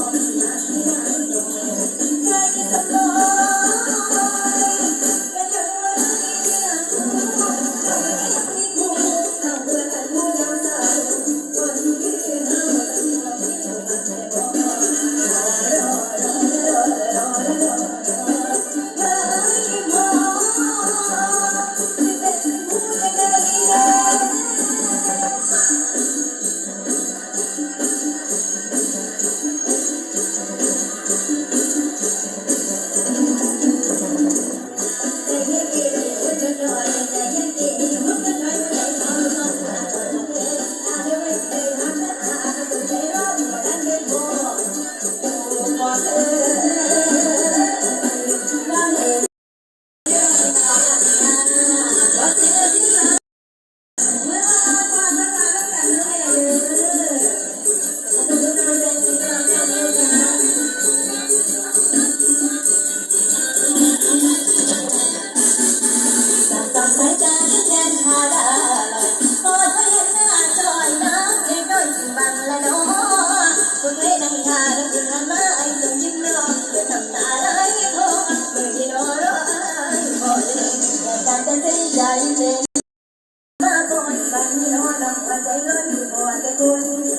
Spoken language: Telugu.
Lord. Bandido, no, no, no, no, no, no,